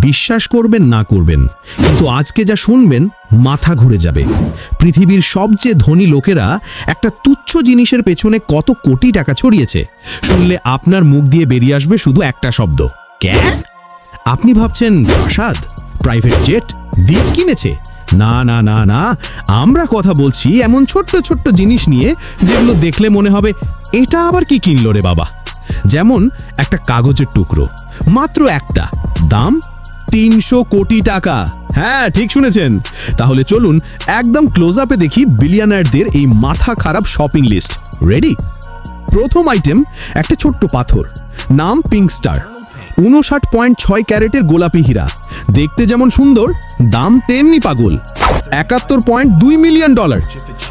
বিশ্বাস করবেন, না করবেন। কিন্তু আজকে যা শুনবেন, মাথা ঘুরে যাবে। পৃথিবীর সবচেয়ে ধনী লোকেরা একটা তুচ্ছ জিনিসের পেছনে কত কোটি টাকা ছড়িয়েছে। শুনলে আপনার মুখ দিয়ে বেরিয়ে আসবে শুধু একটা শব্দ। ক্যা? আপনি ভাবছেন, প্রাসাদ? Private jet? দ্বীপ কিনেছে? না না না না। আমরা কথা বলছি এমন ছোট্ট ছোট্ট জিনিস নিয়ে যেগুলো দেখলে মনে হবে, এটা আবার কি কিনলো রে বাবা? যেমন একটা কাগজের টুকরো। মাত্র একটা। দাম তিনশো কোটি টাকা। হ্যাঁ ঠিক শুনেছেন। তাহলে চলুন একদম ক্লোজ আপে দেখি বিলিয়নারদের এই মাথা খারাপ শপিং লিস্ট রেডি প্রথম আইটেম একটা ছোট্ট পাথর। নাম পিঙ্ক স্টার উনষাট পয়েন্ট ছয় ক্যারেটের গোলাপি হীরা। দেখতে যেমন সুন্দর, দাম তেমনি পাগল। একাত্তর পয়েন্ট দুই মিলিয়ন ডলার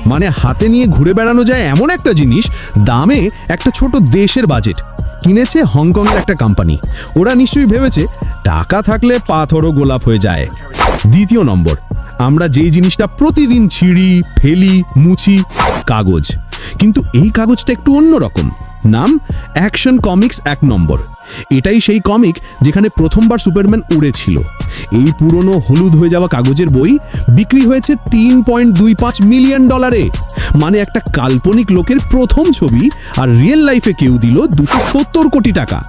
মানে হাতে নিয়ে ঘুরে বেড়ানো যায় এমন একটা জিনিস, দামে একটা ছোট দেশের বাজেট কিনেছে হংকংয়ের একটা কোম্পানি ওরা নিশ্চয়ই ভেবেছে, টাকা থাকলে পাথরও গোলাপ হয়ে যায়। দ্বিতীয় নম্বর, আমরা যেই জিনিসটা প্রতিদিন ছিঁড়ি, ফেলি, মুছি, কাগজ। কিন্তু এই কাগজটা একটু অন্যরকম নাম, অ্যাকশন কমিক্স এক নম্বর। এটাই সেই কমিক যেখানে প্রথমবার সুপারম্যান উড়েছিল এই পুরনো হলুদ হয়ে যাওয়া কাগজের বই বিক্রি হয়েছে তিন পয়েন্ট দুই পাঁচ মিলিয়ন ডলারে। মানে একটা কাল্পনিক লোকের প্রথম ছবি, আর রিয়েল লাইফে কেউ দিল দুশো সত্তর কোটি টাকা।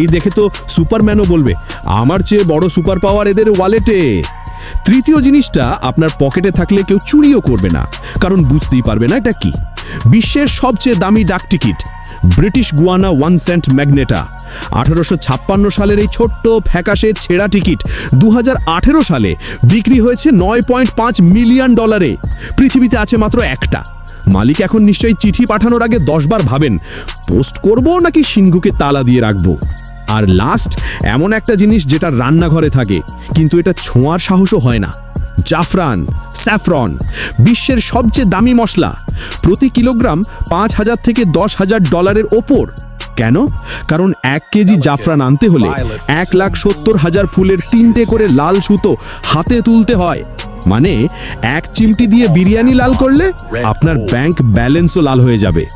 এই দেখে তো সুপারম্যানও বলবে, আমার চেয়ে বড় সুপার পাওয়ার এদের ওয়ালেটে। তৃতীয় জিনিসটা, আপনার পকেটে থাকলে কেউ চুরিও করবে না, কারণ বুঝতেই পারবে না এটা কি। বিশ্বের সবচেয়ে দামি ডাক ticket, British Guiana one cent magenta. আঠারোশো ছাপ্পান্ন সালের এই ছোট্ট ফ্যাকাশে ছেঁড়া টিকিট দু হাজার আঠেরো সালে বিক্রি হয়েছে নয় পয়েন্ট পাঁচ মিলিয়ন ডলারে। পৃথিবীতে আছে মাত্র একটা। মালিক এখন নিশ্চয়ই চিঠি পাঠানোর আগে দশবার ভাবেন, পোস্ট করব নাকি সিংহুকে তালা দিয়ে রাখব? আর লাস্ট এমন একটা জিনিস যেটা রান্নাঘরে থাকে, কিন্তু এটা ছোঁয়ার সাহসও হয় না। জাফরান, স্যাফরন, বিশ্বের সবচেয়ে দামি মশলা, প্রতি কিলোগ্রাম পাঁচ হাজার থেকে দশ হাজার ডলারের ওপর। কেন? কারণ এক কেজি জাফরান আনতে হলে এক লাখ সত্তর হাজার ফুলের তিনটে করে লাল সুতো হাতে তুলতে হয়। মানে এক চিমটি দিয়ে বিরিয়ানি লাল করলে আপনার ব্যাংক ব্যালেন্সও লাল হয়ে যাবে।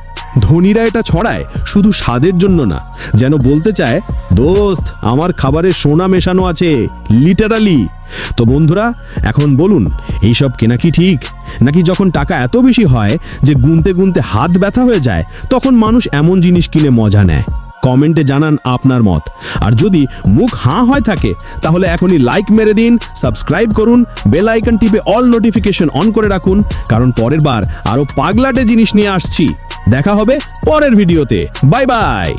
ধনীরা এটা ছড়ায় শুধু স্বাদের জন্য না যেন বলতে চায় দোস্ত আমার খাবারে সোনা মেশানো আছে লিটারালি তো বন্ধুরা এখন বলুন এইসব কেনা কি ঠিক? নাকি যখন টাকা এত বেশি হয় যে গুনতে গুনতে হাত ব্যথা হয়ে যায় তখন মানুষ এমন জিনিস কিনে মজা নেয়? কমেন্টে জানান আপনার মত। আর যদি মুখ হাঁ হয় থাকে, তাহলে এখনই লাইক মেরে দিন সাবস্ক্রাইব করুন বেল আইকন টিপে অল নোটিফিকেশন অন করে রাখুন, কারণ পরের বার আরও পাগলাটে জিনিস নিয়ে আসছি। দেখা হবে পরের ভিডিওতে বাই বাই